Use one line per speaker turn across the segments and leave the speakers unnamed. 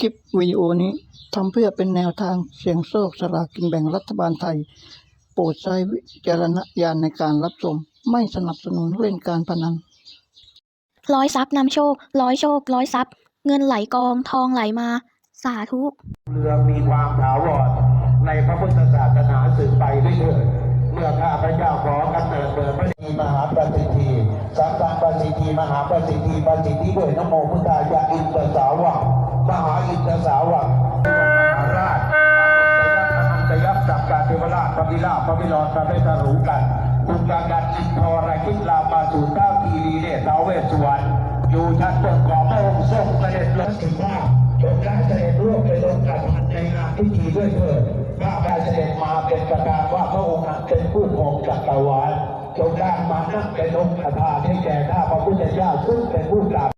คลิปวิดีโอนี้ทำเพื่อเป็นแนวทางเสี่ยงโชคสลากกินแบ่งรัฐบาลไทย โปรดใช้วิจารณญาณในการรับชม ไม่สนับสนุนเล่นการพนัน
ร้อยทรัพย์นำโชค ร้อยโชค ร้อยทรัพย์ เงินไหลกองทองไหลมา สาธุ
เรือมีความถาวรในพระพุทธศาสนาสืบไปด้วยเถิดเมื่อข้าพระเจ้าขอกำเนิดเกิดพระดีมหาประสิทธิสัมสังประสิทธิมหาประสิทธิประสิทธิด้วยนะโมพุทธายะอินทสาวัง มหาอินทสาวังมหาราชอันตยักษ์สักการเทวราชพระพิราพระพิรอนพระเวทรูกันบุการกันอินทรคิดลามาสู่ท้าคีรีเดชาวเวสสุวรรณอยู่ชั้นบนของพระองค์ทรงเสด็จลงถึงว่าจงได้เสด็จร่วมไปลงกับพันในงานพิธีด้วยเถิดข้าพระเสด็จมาเป็นประการว่าพระองค์นั้นเป็นผู้ครองจักรวาลจงได้มานั่งเป็นองค์ประธานให้แก่ข้าพระพุทธเจ้าซึ่งเป็นผู้กราบ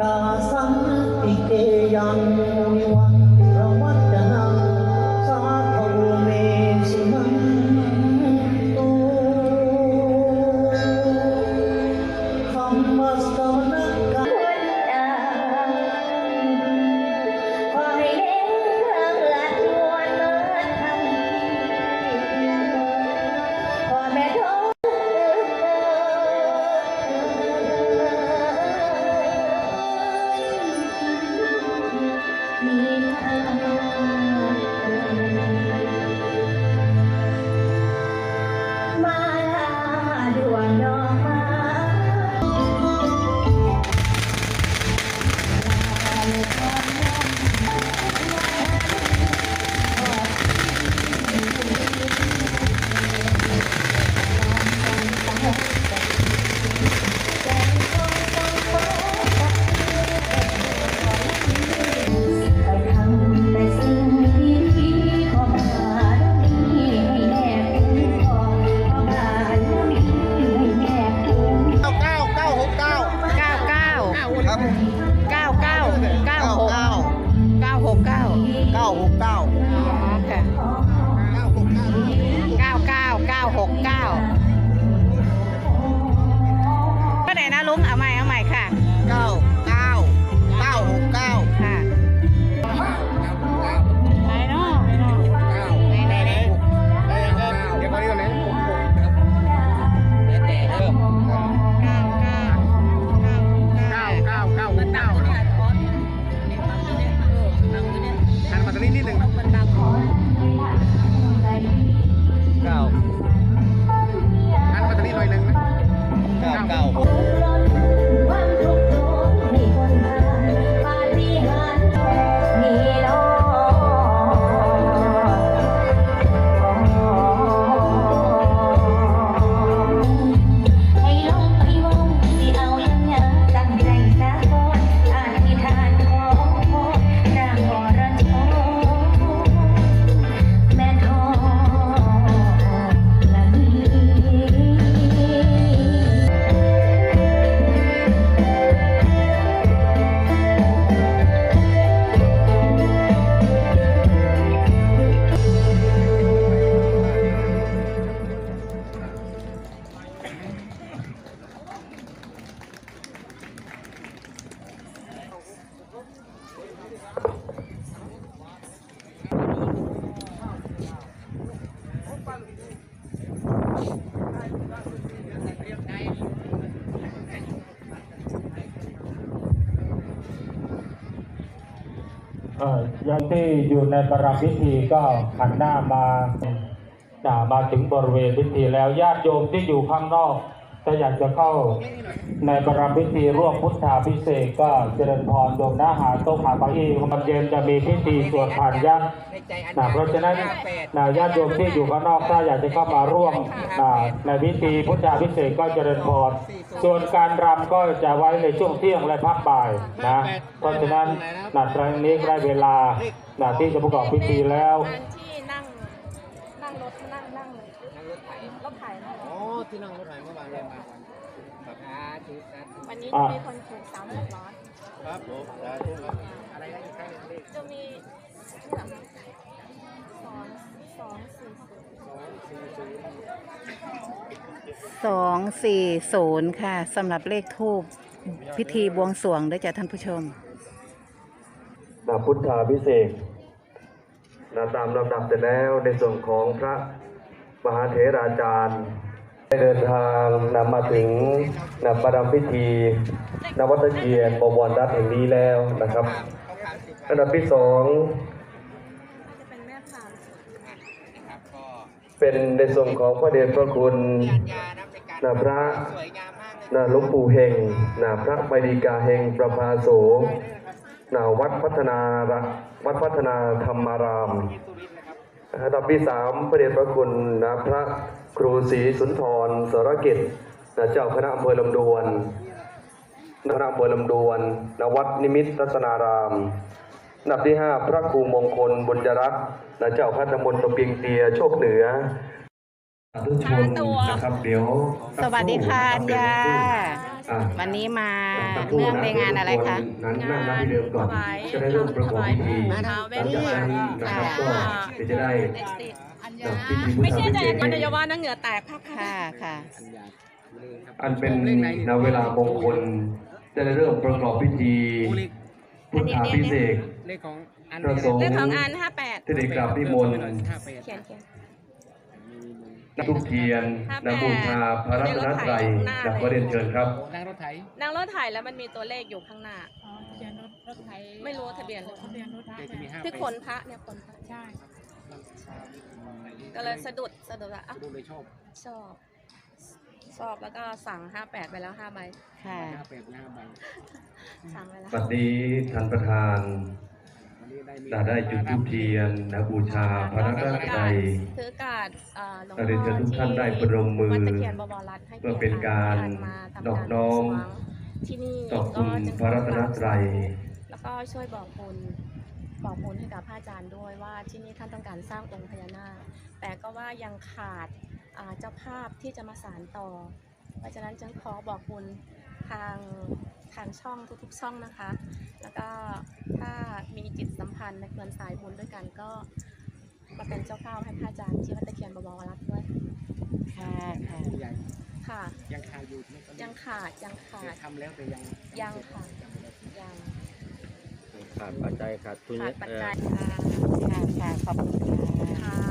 ता सन्ति ते यम् Thank you. รีนิ
ด
นึงนะ
ยังที่อ
ยู่ในประรำพิธีก็หันหน้ามาจะมาถึงบริเวณพิธีแล้วญาติโยมที่อยู่ข้างนอก ถ้าอยากจะเข้าในประรำพิธีร่วมพุทธาพิเศษกก็เจริญพรโยมหน้าหาโต๊ะหาปาอีมันเย็นจะมีพิธีสวดผ่านยักษ์นะเพราะฉะนั้นนะญาติโยมที่อยู่ข้างนอกถ้าอยากจะเข้ามาร่วมนะในพิธีพุทธาพิเศษกก็เจริญพรส่วนการรำก็จะไว้ในช่วงเที่ยงและพักบ่ายนะเพราะฉะนั้นนะครั้งนี้ได้เวลานะที่จะประกอบพิธีแล้ว
การที่นั่งนั่งรถนั่งนั่งนั่งรถไถรถไถนะ
อ๋อที่นั่งรถไฟเมื่อวานเรียนมาครับสาธุสาธุ
วันนี้
อะ
มีคนถูกสามหกร้อย
ครับผมสาธุครับอะไรนะอีกครั้งหนึ่งเลข
จะมีสองสองสี่ศูนย์
สองสี่ศูนย์
สองสี่ศูนย์ค่ะสำหรับเลขทูบพิธีบวงสรวงด้วยจ้ะท่านผู้ชม
นาพุทธาพิเศษก นาตามลำดับเสร็จแล้วในส่วนของพระมหาเถราจารย์ ได้เดินทางนำมาถึงนประดำพิธีนวัตเกียรติบวรรัฐแห่งนี้แล้วนะครับอันดับที่สอง
เป็น
ในส่วนของพระเดชพระคุณ
นการ
นพระนาหลวงปู่เฮงนาพระไมดีกาเฮงประภาโสนาวัดพัฒนาระ วัดพัฒนาธรรมารามอันดับที่สามพระเดชพระคุณนะพระครูศรีสุนทรสรกิจนะเจ้าคณะอำเภอลำดวนนะคณะอำเภอลำดวนนวัดนิมิตรรัตนารามอันดับที่ห้าพระครูมงคลบุญยรัตน์นะเจ้าคณะตำบลตะเปียงเตียโชคเหนือทุกชนนะครับเดี๋ยว
สวัสดีค่ะอัญญา
อะ
วันนี้มา
สักครู่
เนื่องในงานอะไรคะ
นั้นนั่งนับที่เดิมก่อนจะได้เริ่มประกอบพิธีหลังจากนั้นนะครับก็เดี๋ยวจะได้จัดพิธีพุทธาพิเศษ
มันจะว่านั่งเหงื่อแตกค่ะค่ะ
อันเป็นนเวลามงคลจะได้เริ่มประกอบพิธีพุทธาพิเศษก
เลขของอัน
พระสงฆ์
เรื่องของอันห้าแปด
ที่ได้กราบนิมนต์
ห้าแปด
เขียนเขียน
ทุกเทียนนบูชาพระรัตนตรัยจากพระเรียนเชิญครับ
นั่งรถไถ
นั่งรถถ่ายแล้วมันมีตัวเลขอยู่ข้างหน้าไม่รู้ทะเบียนเลย
เลขที่มีห้า
ที่
แปด
ขนพระเนี่ยขนพระใช่ก็เลยสะดุดสะดุดอะอะ
ดูเลยชอบ
ชอบชอบแล้วก็สั่งห้าแปดไปแล้วห้าใบค่ะ
ห้าแปดห้าใบ
สั่งไปแล้ว
บัดนี้ท่านประธาน
วันนี้ได้มี
ได้ได้จุดทูปเทียนนะบูชาพระรัตนตรัย
ถือการเอ่อหลวง
ก็เรียนเชิญทุกท่านได้ปรบมือ
วัดตะเคียนบวรรัตน์ให้
เพื่อเป็นการ
มาทำ
นอบน้อม
บวงสรวง ที่นี่
ต่อคุณ
ก็จึง
พระรัตนตรัย
แล้วก็ช่วยบอกบุญบอกบุญให้กับพระอาจารย์ด้วยว่าที่นี่ท่านต้องการสร้างองค์พญานาคแต่ก็ว่ายังขาดอ่าเจ้าภาพที่จะมาสานต่อ เพราะฉะนั้นจึงขอบอกบุญทางทางช่องทุกๆช่องนะคะ แล้วก็ถ้ามีจิตสัมพันธ์ในเครือสายบุญด้วยกันก็มาเป็นเจ้าภาพให้พระอาจารย์ที่วัดตะเคียนบวรรัตน์ด้วยค่ะค่ะ
ใหญ่
ค่ะ
ยัง คาอยู่ไหมตอนนี้
ยังขาดยังขาด
ทำแล้วแต่ยัง
ยังค่ะยัง
ขาดปัจจัยขาดทุน
ขาดปัจ
เอ่อ
จัยค่ะ ค่ะค่ะขอบคุณค่ะ